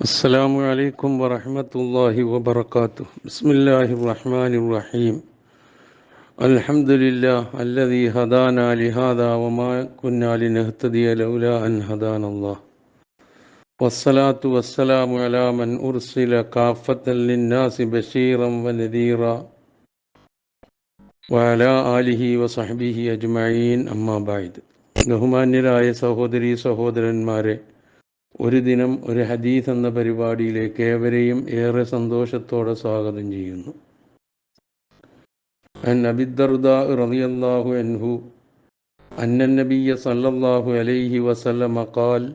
السلام عليكم ورحمة الله وبركاته بسم الله الرحمن الرحيم الحمد لله الذي هدانا لهذا وما كنا لنهتدي لولا أن هدانا الله والصلاة والسلام على من أرسل كافة للناس بشيرا ونذيرا وعلى آله وصحبه أجمعين أما بعد ബഹുമാന്യരായ സഹോദരീ സഹോദരന്മാരെ ഒരു ദിനം ഒരു ഹദീസ് എന്ന പരിപാടിയിലേക്ക് ഏവരെയും ഏറെ സന്തോഷത്തോടെ സ്വാഗതം ചെയ്യുന്നു അൻ അബിദ്ദർദ റളിയല്ലാഹു അൻഹു അന്ന നബിയ സല്ലല്ലാഹു അലൈഹി വസല്ലമ ഖാൽ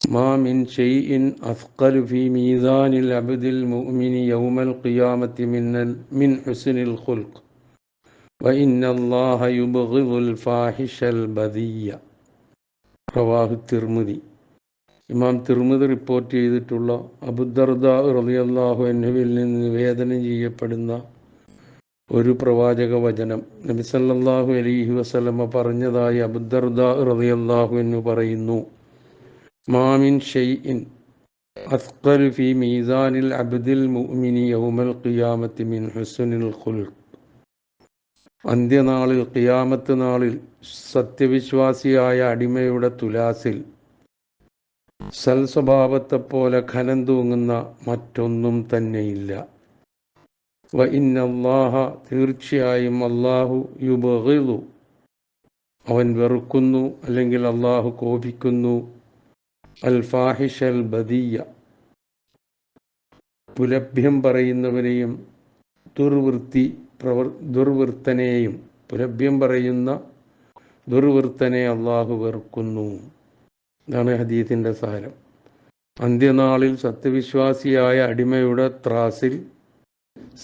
ما من شيء أثقل في ميزان العبد المؤمن يوم القيامة من من حسن الخلق وإن الله يبغض الفاحش البذيء رواه الترمذي ഇമാം തിർമിത് റിപ്പോർട്ട് ചെയ്തിട്ടുള്ള അബുദർദ റളിയല്ലാഹു അൻഹുവിൽ നിന്ന് നിവേദനം ചെയ്യപ്പെടുന്ന ഒരു പ്രവാചക വചനം. നബിസല്ലാഹു അലൈഹി വസല്ലമ പറഞ്ഞതായി അബുദർദ റളിയല്ലാഹു എന്ന് പറയുന്നു മാമിൻ ഷൈഇൻ അസ്ഖൽ ഫി മീസാനിൽ അബ്ദിൽ മുഅ്മിനി ഖിയാമത്തി മിൻ അന്ത്യനാളിൽ ഖിയാമത്ത് നാളിൽ സത്യവിശ്വാസിയായ അടിമയുടെ തുലാസിൽ സൽസ്വഭാവത്തെപ്പോലെ ഖനം തൂങ്ങുന്ന മറ്റൊന്നും തന്നെയില്ല. വ ഇന്നല്ലാഹ തീർച്ചയായും അള്ളാഹു യുബു അവൻ വെറുക്കുന്നു അല്ലെങ്കിൽ അള്ളാഹു കോപിക്കുന്നു. അൽ ഫാഹിഷൽ ബദിയ. പുലഭ്യം പറയുന്നവനെയും ദുർവൃത്തി പ്രവർ ദുർവൃത്തനെയും പുലഭ്യം പറയുന്ന ദുർവൃത്തനെ അള്ളാഹു വെറുക്കുന്നു. ഇതാണ് ഹദീത്തിന്റെ സാരം. അന്ത്യനാളിൽ സത്യവിശ്വാസിയായ അടിമയുടെ ത്രാസിൽ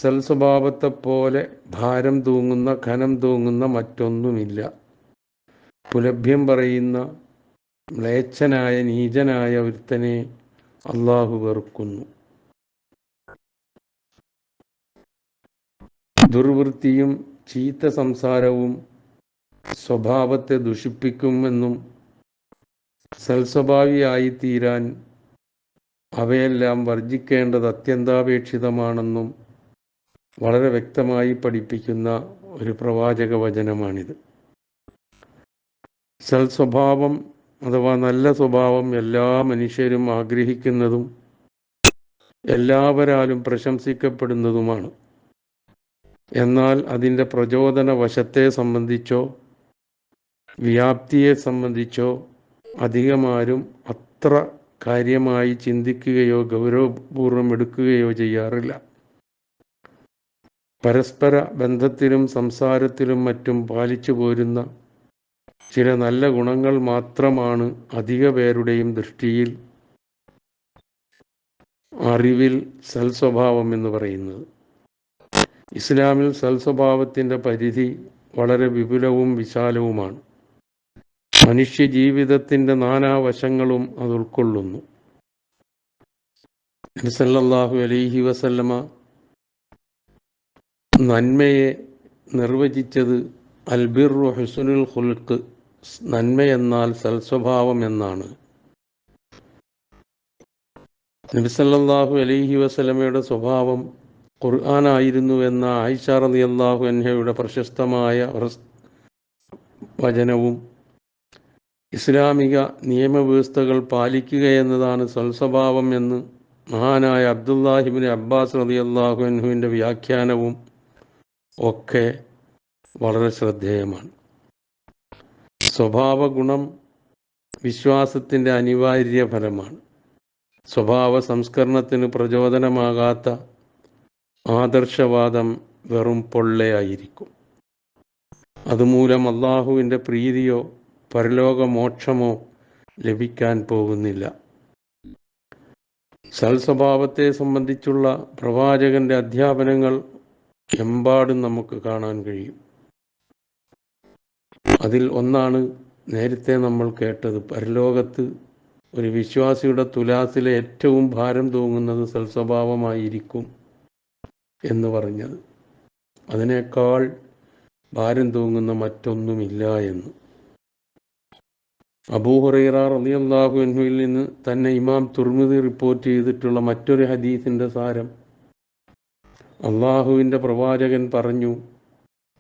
സൽസ്വഭാവത്തെപ്പോലെ ഭാരം തൂങ്ങുന്ന ഖനം തൂങ്ങുന്ന മറ്റൊന്നുമില്ല. പുലഭ്യം പറയുന്ന മ്ലേച്ഛനായ നീചനായ ഒരുത്തനെ അള്ളാഹു വെറുക്കുന്നു. ദുർവൃത്തിയും ചീത്ത സംസാരവും സ്വഭാവത്തെ ദുഷിപ്പിക്കുമെന്നും സൽസ്വഭാവിയായി തീരാൻ അവയെല്ലാം വർജിക്കേണ്ടത് അത്യന്താപേക്ഷിതമാണെന്നും വളരെ വ്യക്തമായി പഠിപ്പിക്കുന്ന ഒരു പ്രവാചക വചനമാണിത് സൽസ്വഭാവം അഥവാ നല്ല സ്വഭാവം എല്ലാ മനുഷ്യരും ആഗ്രഹിക്കുന്നതും എല്ലാവരാലും പ്രശംസിക്കപ്പെടുന്നതുമാണ്. എന്നാൽ അതിന്റെ പ്രചോദന വശത്തെ സംബന്ധിച്ചോ വ്യാപ്തിയെ സംബന്ധിച്ചോ അധികമാരും അത്ര കാര്യമായി ചിന്തിക്കുകയോ ഗൗരവപൂർവം എടുക്കുകയോ ചെയ്യാറില്ല. പരസ്പര ബന്ധത്തിലും സംസാരത്തിലും മറ്റും പാലിച്ചു പോരുന്ന ചില നല്ല ഗുണങ്ങൾ മാത്രമാണ് അധിക പേരുടെയും ദൃഷ്ടിയിൽ അറിവിൽ സൽസ്വഭാവം എന്ന് പറയുന്നത്. ഇസ്ലാമിൽ സൽസ്വഭാവത്തിന്റെ പരിധി വളരെ വിപുലവും വിശാലവുമാണ്. മനുഷ്യ ജീവിതത്തിന്റെ നാനാവശങ്ങളും അത് ഉൾക്കൊള്ളുന്നു. സല്ലല്ലാഹു അലൈഹി വസല്ലമ നന്മയെ നിർവചിച്ചത് അൽബിറു ഹുസുനുൽ ഹുൽക്ക് നന്മയെന്നാൽ സൽസ്വഭാവം എന്നാണ്. നബിസല്ലാഹു അലൈഹി വസല്ലമയുടെ സ്വഭാവം ഖുർആാനായിരുന്നു എന്ന ആയിഷ റളിയല്ലാഹു അൻഹയുടെ പ്രശസ്തമായ വചനവും ഇസ്ലാമിക നിയമവ്യവസ്ഥകൾ പാലിക്കുക എന്നതാണ് സൽസ്വഭാവം എന്ന് മഹാനായ അബ്ദുല്ലാഹിബിൻ അബ്ബാസ് റതി അള്ളാഹു വ്യാഖ്യാനവും ഒക്കെ വളരെ ശ്രദ്ധേയമാണ്. സ്വഭാവ ഗുണം വിശ്വാസത്തിന്റെ അനിവാര്യ ഫലമാണ്. സ്വഭാവ സംസ്കരണത്തിന് പ്രചോദനമാകാത്ത ആദർശവാദം വെറും പൊള്ളയായിരിക്കും. അതുമൂലം അള്ളാഹുവിന്റെ പ്രീതിയോ പരലോകമോക്ഷമോ ലഭിക്കാൻ പോകുന്നില്ല. സൽസ്വഭാവത്തെ സംബന്ധിച്ചുള്ള പ്രവാചകന്റെ അധ്യാപനങ്ങൾ എമ്പാടും നമുക്ക് കാണാൻ കഴിയും. അതിൽ ഒന്നാണ് നേരത്തെ നമ്മൾ കേട്ടത് പരലോകത്ത് ഒരു വിശ്വാസിയുടെ തുലാസിലെ ഏറ്റവും ഭാരം തൂങ്ങുന്നത് സൽസ്വഭാവമായിരിക്കും എന്ന് പറഞ്ഞത്. അതിനേക്കാൾ ഭാരം തൂങ്ങുന്ന മറ്റൊന്നുമില്ല എന്ന്. അബൂഹുറൈറ റളിയല്ലാഹു അൻഹുവിൽ നിന്ന് തന്നെ ഇമാം തുർമിദി റിപ്പോർട്ട് ചെയ്തിട്ടുള്ള മറ്റൊരു ഹദീസിന്റെ സാരം. അള്ളാഹുവിന്റെ പ്രവാചകൻ പറഞ്ഞു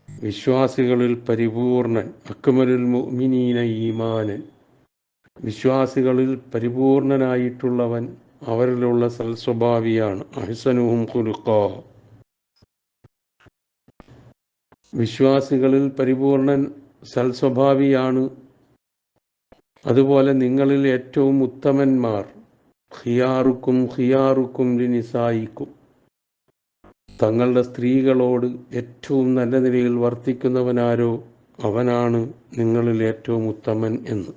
വിശ്വാസികളിൽ പരിപൂർണൻ അക്മലുൽ മുഅ്മിനീന ഈമാനൻ. വിശ്വാസികളിൽ പരിപൂർണനായിട്ടുള്ളവൻ അവരിലുള്ള സൽസ്വഭാവിയാണ് അഹ്സനുഹും കുലുക്ക വിശ്വാസികളിൽ പരിപൂർണൻ സൽസ്വഭാവിയാണ് അതുപോലെ നിങ്ങളിൽ ഏറ്റവും ഉത്തമന്മാർ ഹിയാറുക്കും ഹിയാറുക്കും ലിനിസായിക്കും. തങ്ങളുടെ സ്ത്രീകളോട് ഏറ്റവും നല്ല നിലയിൽ വർത്തിക്കുന്നവനാരോ അവനാണ് നിങ്ങളിൽ ഏറ്റവും ഉത്തമൻ എന്ന്.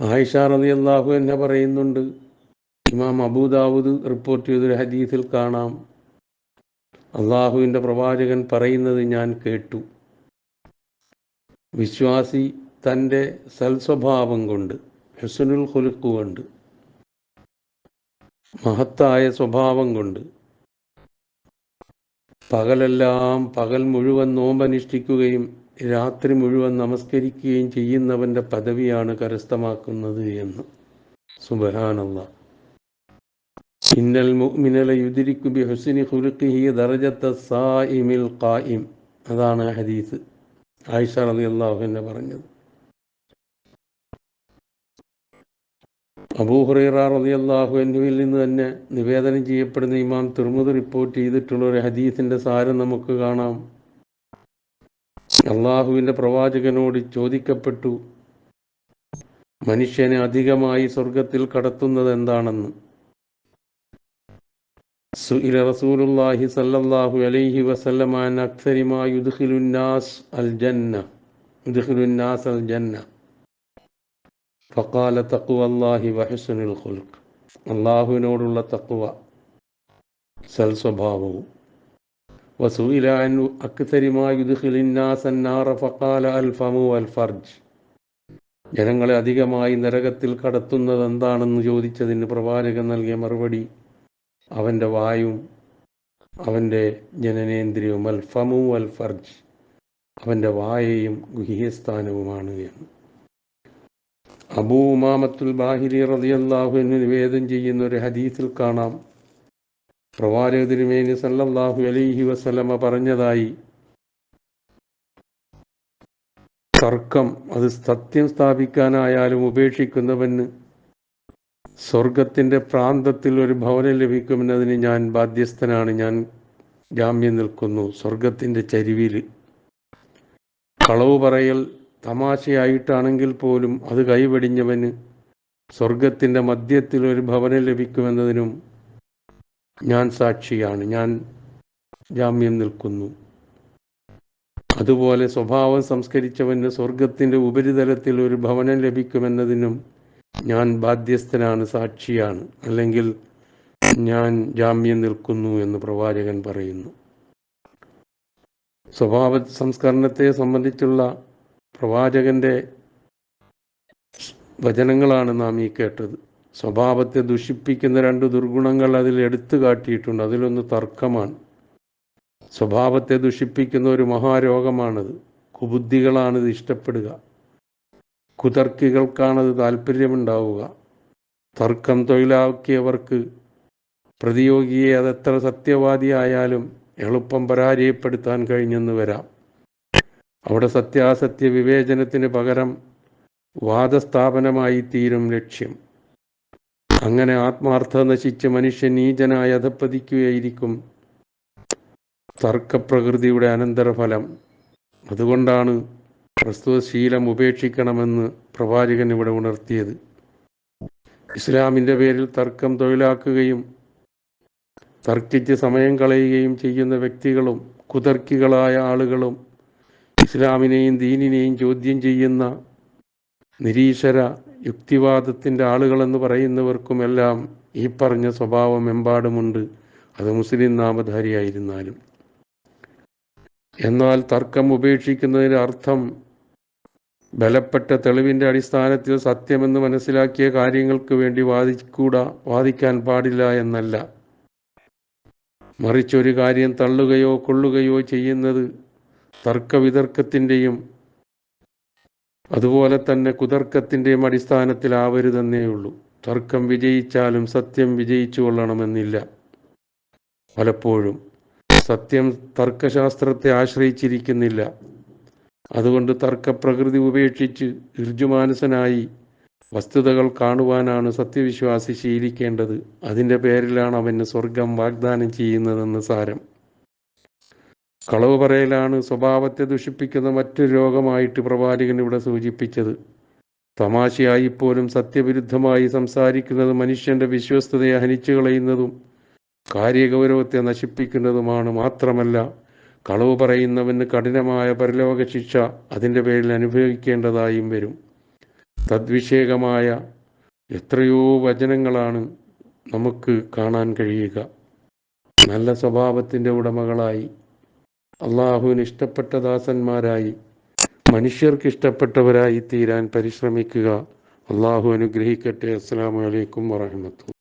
ആയിഷ അള്ളാഹു എന്നെ പറയുന്നുണ്ട് ഇമാം അബൂദാവൂദ് റിപ്പോർട്ട് ചെയ്തൊരു ഹദീസിൽ കാണാം. അള്ളാഹുവിന്റെ പ്രവാചകൻ പറയുന്നത് ഞാൻ കേട്ടു. വിശ്വാസി തന്റെ സൽസ്വഭാവം കൊണ്ട് ഹുസനുൽ ഹുലുക്ക് കൊണ്ട് മഹത്തായ സ്വഭാവം കൊണ്ട് പകലെല്ലാം പകൽ മുഴുവൻ നോമ്പനുഷ്ഠിക്കുകയും രാത്രി മുഴുവൻ നമസ്കരിക്കുകയും ചെയ്യുന്നവന്റെ പദവിയാണ് കരസ്ഥമാക്കുന്നത് എന്ന്. സുബഹാനല്ല. ഇന്നൽ മുഅ്മിനല യുദിരിക്കു ബി ഹുസ്നി ഖുലുഖിഹി ദറജത്ത സായിമിൽ ഖായിം അതാണ് ഹദീസ്. ആയിഷ റളിയല്ലാഹു എന്നെ പറഞ്ഞത്. അബൂഹുറൈറ അള്ളാഹു അൻഹുവിൽ നിന്ന് തന്നെ നിവേദനം ചെയ്യപ്പെടുന്ന ഇമാം തുർമുദ് റിപ്പോർട്ട് ചെയ്തിട്ടുള്ള ഒരു ഹദീസിന്റെ സാരം നമുക്ക് കാണാം. അള്ളാഹുവിന്റെ പ്രവാചകനോട് ചോദിക്കപ്പെട്ടു മനുഷ്യനെ അധികമായി സ്വർഗത്തിൽ കടത്തുന്നത് എന്താണെന്ന്. സുഇല റസൂലുള്ളാഹി സല്ലല്ലാഹു അലൈഹി വസല്ലമ അൻ അക്സരി മാ യുദ്ഖിലുന്നാസ് അൽ ജന്ന യുദ്ഖിലുന്നാസ് അൽ ജന്ന ഫഖാല തഖ്വ അല്ലാഹി വഹുസ്നുൽ ഖുൽഖ് അള്ളാഹുവിനോടുള്ള തഖ്വ സൽ സ്വഭാവവും وسئل عن أكثر ما يدخل الناس النار فقال الفم والفرج ജനങ്ങളെ അധികമായി നരകത്തിൽ കടത്തുന്നത് എന്താണെന്ന് ചോദിച്ചതിന് പ്രവാചകൻ നൽകിയ മറുപടി അവന്റെ വായും അവന്റെ ജനനേന്ദ്രിയവും അൽ ഫമു അൽ ഫർജ് അവന്റെ വായയും ഗുഹ്യസ്ഥാനവുമാണ് എന്ന്. അബൂ ഉമാമത്തുൽ ബാഹിരി റതിയല്ലാഹുവിന് നിവേദം ചെയ്യുന്ന ഒരു ഹദീസിൽ കാണാം. പ്രവാചക തിരുമേനി സല്ലല്ലാഹു അലൈഹി വസലമ പറഞ്ഞതായി തർക്കം അത് സത്യം സ്ഥാപിക്കാനായാലും ഉപേക്ഷിക്കുന്നവന് സ്വർഗത്തിന്റെ പ്രാന്തത്തിൽ ഒരു ഭവനം ലഭിക്കുമെന്നതിന് ഞാൻ ബാധ്യസ്ഥനാണ്. ഞാൻ ജാമ്യം നിൽക്കുന്നു. സ്വർഗത്തിന്റെ ചരിവിൽ. കളവ് പറയൽ തമാശയായിട്ടാണെങ്കിൽ പോലും അത് കൈവെടിഞ്ഞവന് സ്വർഗത്തിന്റെ മധ്യത്തിൽ ഒരു ഭവനം ലഭിക്കുമെന്നതിനും ഞാൻ സാക്ഷിയാണ്. ഞാൻ ജാമ്യം നിൽക്കുന്നു. അതുപോലെ സ്വഭാവം സംസ്കരിച്ചവന് സ്വർഗത്തിന്റെ ഉപരിതലത്തിൽ ഒരു ഭവനം ലഭിക്കുമെന്നതിനും ഞാൻ ബാധ്യസ്ഥനാണ് സാക്ഷിയാണ്. അല്ലെങ്കിൽ ഞാൻ ജാമ്യം നിൽക്കുന്നു എന്ന് പ്രവാചകൻ പറയുന്നു. സ്വഭാവ സംസ്കരണത്തെ സംബന്ധിച്ചുള്ള പ്രവാചകന്റെ വചനങ്ങളാണ് നാം ഈ കേട്ടത്. സ്വഭാവത്തെ ദുഷിപ്പിക്കുന്ന രണ്ട് ദുർഗുണങ്ങൾ അതിൽ എടുത്തു കാട്ടിയിട്ടുണ്ട്. അതിലൊന്ന് തർക്കമാണ്. സ്വഭാവത്തെ ദുഷിപ്പിക്കുന്ന ഒരു മഹാരോഗമാണത്. കുബുദ്ധികളാണിത് ഇഷ്ടപ്പെടുക. കുതർക്കികൾക്കാണത് താല്പര്യമുണ്ടാവുക തർക്കം തൊഴിലാക്കിയവർക്ക് പ്രതിയോഗിയെ അതെത്ര സത്യവാദിയായാലും എളുപ്പം പരാജയപ്പെടുത്താൻ കഴിഞ്ഞെന്ന് വരാം. അവിടെ സത്യാസത്യ വിവേചനത്തിന് പകരം വാദസ്ഥാപനമായി തീരും ലക്ഷ്യം. അങ്ങനെ ആത്മാർത്ഥ നശിച്ച് മനുഷ്യൻ നീചനായി അധപ്പതിക്കുകയായിരിക്കും തർക്കപ്രകൃതിയുടെ അനന്തരഫലം. അതുകൊണ്ടാണ് പ്രസ്തുത ശീലം ഉപേക്ഷിക്കണമെന്ന് പ്രവാചകൻ ഇവിടെ ഉണർത്തിയത്. ഇസ്ലാമിന്റെ പേരിൽ തർക്കം തൊഴിലാക്കുകയും തർക്കിച്ച് സമയം കളയുകയും ചെയ്യുന്ന വ്യക്തികളും കുതർക്കികളായ ആളുകളും ഇസ്ലാമിനെയും ദീനിനെയും ചോദ്യം ചെയ്യുന്ന നിരീശ്വര യുക്തിവാദത്തിന്റെ ആളുകളെന്ന് പറയുന്നവർക്കുമെല്ലാം ഈ പറഞ്ഞ സ്വഭാവം എമ്പാടുമുണ്ട് അത് മുസ്ലിം നാമധാരിയായിരുന്നാലും. എന്നാൽ തർക്കം ഉപേക്ഷിക്കുന്നതിന്റെ അർത്ഥം ബലപ്പെട്ട തെളിവിന്റെ അടിസ്ഥാനത്തിൽ സത്യമെന്ന് മനസ്സിലാക്കിയ കാര്യങ്ങൾക്ക് വേണ്ടി വാദിക്കൂടാ വാദിക്കാൻ പാടില്ല എന്നല്ല. മറിച്ചൊരു കാര്യം തള്ളുകയോ കൊള്ളുകയോ ചെയ്യുന്നത് തർക്കവിതർക്കത്തിന്റെയും അതുപോലെ തന്നെ കുതർക്കത്തിന്റെയും അടിസ്ഥാനത്തിലാവരുതെന്നേ ഉള്ളൂ തർക്കം വിജയിച്ചാലും സത്യം വിജയിച്ചു കൊള്ളണമെന്നില്ല. പലപ്പോഴും സത്യം തർക്കശാസ്ത്രത്തെ ആശ്രയിച്ചിരിക്കുന്നില്ല. അതുകൊണ്ട് തർക്കപ്രകൃതി ഉപേക്ഷിച്ച് ഋജുമാനസനായി വസ്തുതകൾ കാണുവാനാണ് സത്യവിശ്വാസി ശീലിക്കേണ്ടത്. അതിന്റെ പേരിലാണ് അവന് സ്വർഗം വാഗ്ദാനം ചെയ്യുന്നതെന്ന് സാരം. കളവ് പറയലാണ് സ്വഭാവത്തെ ദുഷിപ്പിക്കുന്ന മറ്റൊരു രോഗമായിട്ട് പ്രവാചകൻ ഇവിടെ സൂചിപ്പിച്ചത്. തമാശയായി പോലും സത്യവിരുദ്ധമായി സംസാരിക്കുന്നത് മനുഷ്യന്റെ വിശ്വസ്തതയെ ഹനിച്ചു കളയുന്നതും കാര്യഗൗരവത്തെ നശിപ്പിക്കുന്നതുമാണ് മാത്രമല്ല കളവ് പറയുന്നവന് കഠിനമായ പരലോക ശിക്ഷ അതിന്റെ പേരിൽ അനുഭവിക്കേണ്ടതായും വരും. തദ്വിഷേകമായ എത്രയോ വചനങ്ങളാണ് നമുക്ക് കാണാൻ കഴിയുക. നല്ല സ്വഭാവത്തിന്റെ ഉടമകളായി അള്ളാഹുവിന് ഇഷ്ടപ്പെട്ട ദാസന്മാരായി മനുഷ്യർക്ക് ഇഷ്ടപ്പെട്ടവരായി തീരാൻ പരിശ്രമിക്കുക. അള്ളാഹു അനുഗ്രഹിക്കട്ടെ. അസ്സാം വലൈക്കും വാഹമത്തു